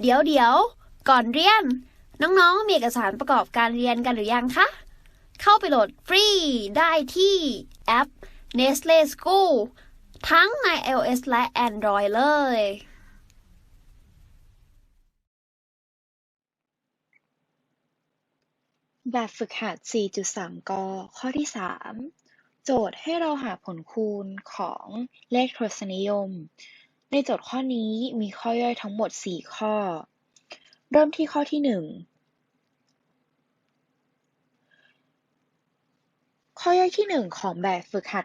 เดี๋ยวเดี๋ยวก่อนเรียน น้องๆ มีเอกสารประกอบการเรียนกันหรือยังคะ เข้าไปโหลดฟรีได้ที่แอป Nestle School ทั้งใน iOS และ Android เลย แบบฝึกหัด 4.3 ก ข้อที่ 3 โจทย์ให้เราหาผลคูณของเลขทศนิยม ในโจทย์ข้อนี้มีข้อย่อยทั้งหมด 4 ข้อ เริ่มที่ข้อที่ 1 ข้อย่อยที่ 1 ของแบบฝึกหัด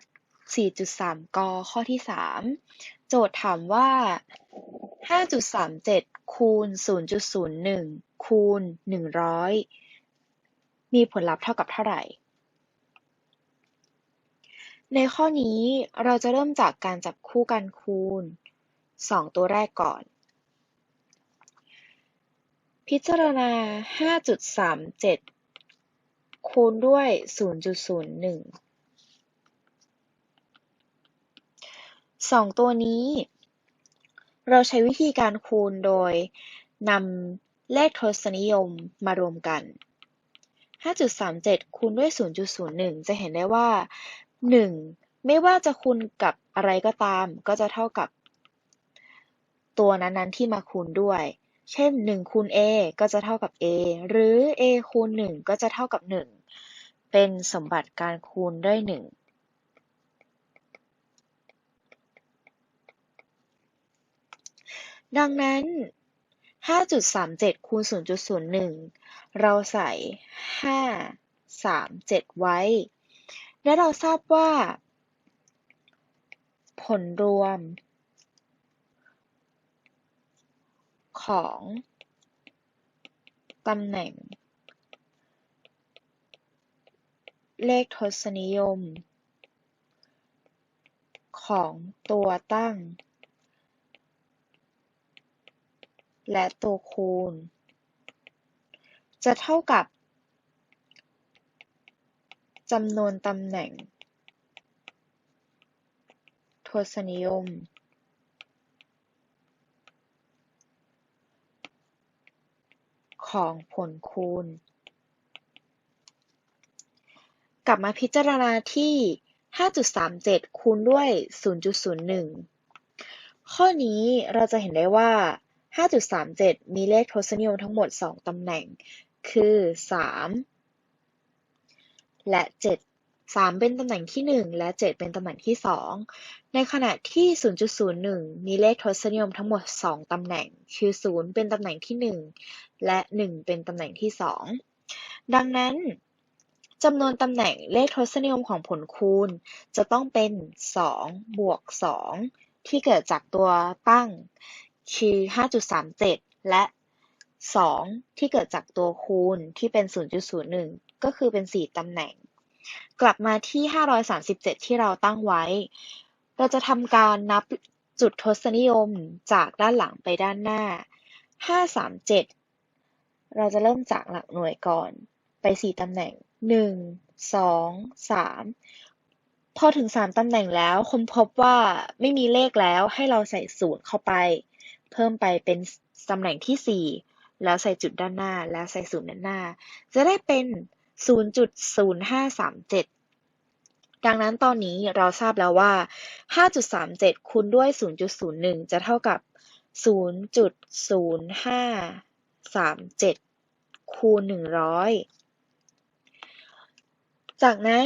4.3 ก ข้อที่ 3 โจทย์ถามว่า 5.37 คูณ 0.01 คูณ 100 มีผลลัพธ์เท่ากับเท่าไหร่ ในข้อนี้เราจะเริ่มจากการจับคู่การคูณ 2ตัวแรกก่อน พิจารณา 5.37 คูณด้วย 0.01สองตัวนี้ เราใช้วิธีการคูณโดยนำเลขทศนิยมมารวมกัน 5.37 คูณด้วย 0.01 จะเห็นได้ว่า 1 ไม่ว่าจะคูณกับอะไรก็ตาม ก็จะเท่ากับ ตัวนั้นๆที่มาคูณด้วย เช่น 1 คูณ a ก็จะเท่ากับ a หรือ a คูณ 1 ก็จะเท่ากับ 1 เป็นสมบัติการคูณด้วย 1ดังนั้น 5.37 คูณ 0.01 เราใส่ 5 3 7 ไว้ และเราทราบว่า ผลรวม ของตำแหน่ง เลขทศนิยม ของตัวตั้ง และตัวคูณ จะเท่ากับจำนวนตำแหน่งทศนิยม ของผลคูณ กลับมาพิจารณาที่ 5.37 คูณด้วย 0.01 ข้อนี้เราจะเห็นได้ว่า 5.37 มีเลขทศนิยมทั้งหมด 2 ตำแหน่ง คือ 3 และ 7 3 เป็นตำแหน่งที่ 1 และ 7 เป็นตำแหน่งที่ 2 ในขณะที่ 0.01 มีเลขทศนิยมทั้งหมด 2 ตำแหน่ง คือ 0 เป็นตำแหน่งที่ 1 และ 1 เป็นตำแหน่งที่ 2 ดังนั้นจำนวนตำแหน่งเลขทศนิยมของผลคูณ จะต้องเป็น 2 บวก 2 ที่เกิดจากตัวตั้ง คือ 5.37 และ 2 ที่เกิดจากตัวคูณที่เป็น 0.01 ก็คือเป็น 4 ตำแหน่ง กลับมาที่ 537 ที่เราตั้งไว้ เราจะทำการนับจุดทศนิยมจากด้านหลังไปด้านหน้า 537 เราจะเริ่มจากหลักหน่วยก่อน ไป 4 ตำแหน่ง 1 2 3 พอถึง 3 ตำแหน่งแล้วค้นพบว่าไม่มีเลขแล้วให้เราใส่ศูนย์เข้าไป เพิ่มไปเป็นตำแหน่งที่ 4 แล้วใส่จุดด้านหน้า แล้วใส่ศูนย์ด้านหน้า จะได้เป็น 0.0537 ดังนั้นตอนนี้เราทราบแล้วว่า 5.37 คูณด้วย 0.01 จะเท่ากับ 0.0537 คูณ 100 จากนั้น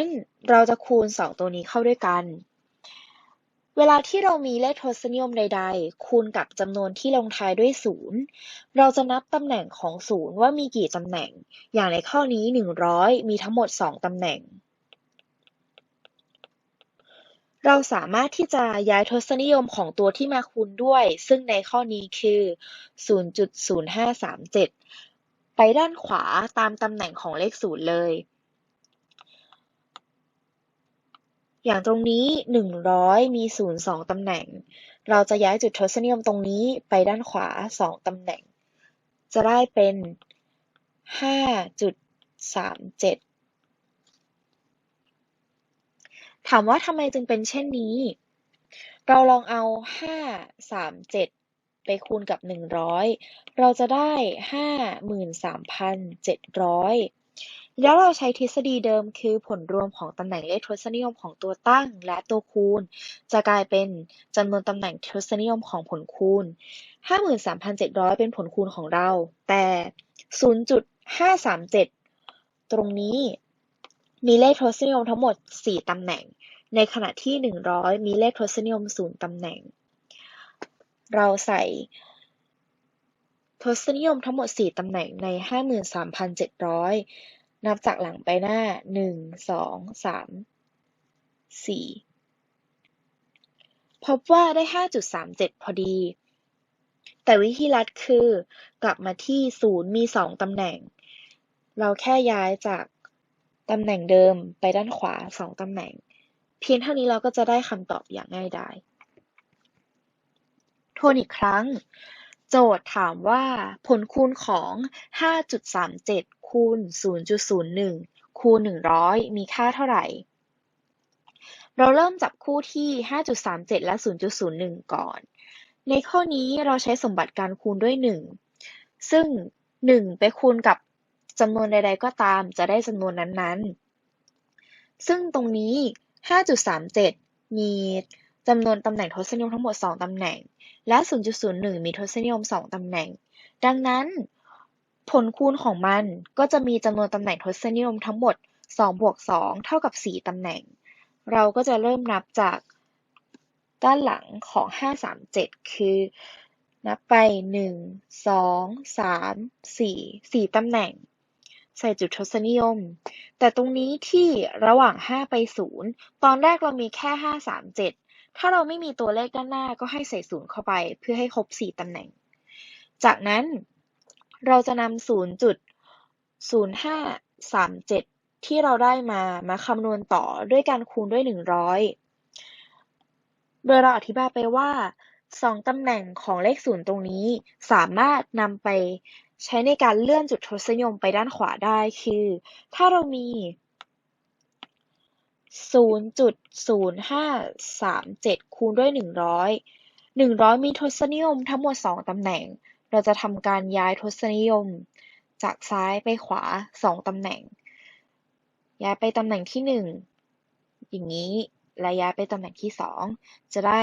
เราจะคูณ 2 ตัวนี้เข้าด้วยกัน เวลาที่เรามีเลขทศนิยมใด ๆ คูณกับจำนวนที่ลงท้ายด้วย 0 เราจะนับตำแหน่งของ 0 ว่ามีกี่ตำแหน่ง อย่างในข้อนี้ 100 มีทั้งหมด 2 ตำแหน่ง เราสามารถที่จะย้ายทศนิยมของตัวที่มาคูณด้วย ซึ่งในข้อนี้คือ 0.0537 ไปด้านขวาตามตำแหน่งของเลข 0 เลย อย่างตรงนี้100มี0 2ตำแหน่ง เราจะย้ายจุดทศนิยมตรงนี้ไปด้านขวา2ตำแหน่ง จะได้เป็น5.37ถามว่าทำไมจึงเป็นเช่นนี้ เราลองเอา5 3 7ไปคูณกับหนึ่งร้อยเราจะได้ห้าหมื่นสามพันเจ็ดร้อย แล้วเราใช้ทฤษฎีเดิมคือผลรวมของตำแหน่งเลขทศนิยมของตัวตั้งและตัวคูณ จะกลายเป็นจำนวนตำแหน่งทศนิยมของผลคูณ 53,700 เป็นผลคูณของเรา แต่ 0.537 ตรงนี้มีเลขทศนิยมทั้งหมด 4 ตำแหน่ง ในขณะที่ 100 มีเลขทศนิยม 0 ตำแหน่ง เราใส่ทศนิยมทั้งหมด 4 ตำแหน่งใน 53,700 นับจากหลังไปหน้า1 2 3 4พบว่าได้ 5.37 พอดี แต่วิธีลัดคือกลับมาที่0มี2ตำแหน่ง เราแค่ย้ายจากตำแหน่งเดิมไปด้านขวา2ตำแหน่ง เพียงเท่านี้เราก็จะได้คำตอบอย่างง่ายดายทวนอีกครั้ง โจทย์ถามว่าผลคูณของ 5.37 คูณ 0.01 คูณ 100 มีค่าเท่าไหร่ เราเริ่มจับคู่ที่ 5.37 และ 0.01 ก่อน ในข้อนี้เราใช้สมบัติการคูณด้วย 1 ซึ่ง 1 ไปคูณกับจำนวนใด ๆ ก็ตามจะได้จำนวนนั้นๆ ซึ่งตรงนี้ 5.37 มีจำนวนตำแหน่งทศนิยมทั้งหมด 2 ตำแหน่ง และ 0.01 มีทศนิยม 2 ตำแหน่ง ดังนั้น ผลคูณของมันก็จะมีจำนวนตำแหน่งทศนิยมทั้งหมด 2 บวก 2 เท่ากับ 4 ตำแหน่ง เราก็จะเริ่มนับจากด้านหลังของ 537 คือ นับไป 1 2 3 4 4 ตำแหน่ง ใส่จุดทศนิยม แต่ตรงนี้ที่ระหว่าง 5 ไป 0 ตอนแรกเรามีแค่ 537 ถ้าเราไม่มีตัวเลขด้านหน้าก็ให้ใส่ 0 เข้าไป เพื่อให้ครบ 4 ตำแหน่ง จากนั้น เราจะนำ0.0537ที่เราได้มามาคำนวณต่อด้วยการคูณด้วย100โดยเราอธิบายไปว่า2ตำแหน่งของเลข0ตรงนี้สามารถนำไปใช้ในการเลื่อนจุดทศนิยมไปด้านขวาได้คือ ถ้าเรามี 0.0537 คูณด้วย 100 100 มีทศนิยมทั้งหมด 2 ตำแหน่ง เราจะทำการย้ายทศนิยม จากซ้ายไปขวา 2ตำแหน่ง ย้ายไปตำแหน่งที่ 1 อย่างนี้และย้ายไปตำแหน่งที่ 2 จะได้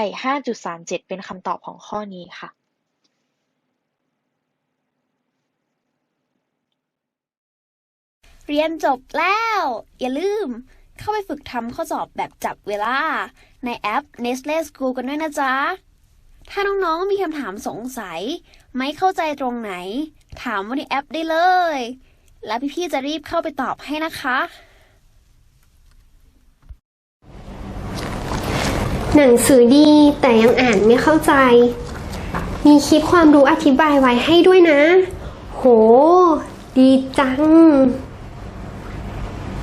5.37 เป็นคำตอบของข้อนี้ค่ะเรียนจบแล้ว อย่าลืม เข้าไปฝึกทำข้อสอบแบบจับเวลา ในแอป Nestle School กันด้วยนะจ๊ะ ถ้าน้องๆมีคำถามสงสัย ไม่เข้าใจตรงไหน ถามว่าในแอปได้เลย แล้วพี่ๆจะรีบเข้าไปตอบให้นะคะหนังสือดีแต่ยังอ่านไม่เข้าใจ มีคลิปความรู้อธิบายไว้ให้ด้วยนะ โห ดีจัง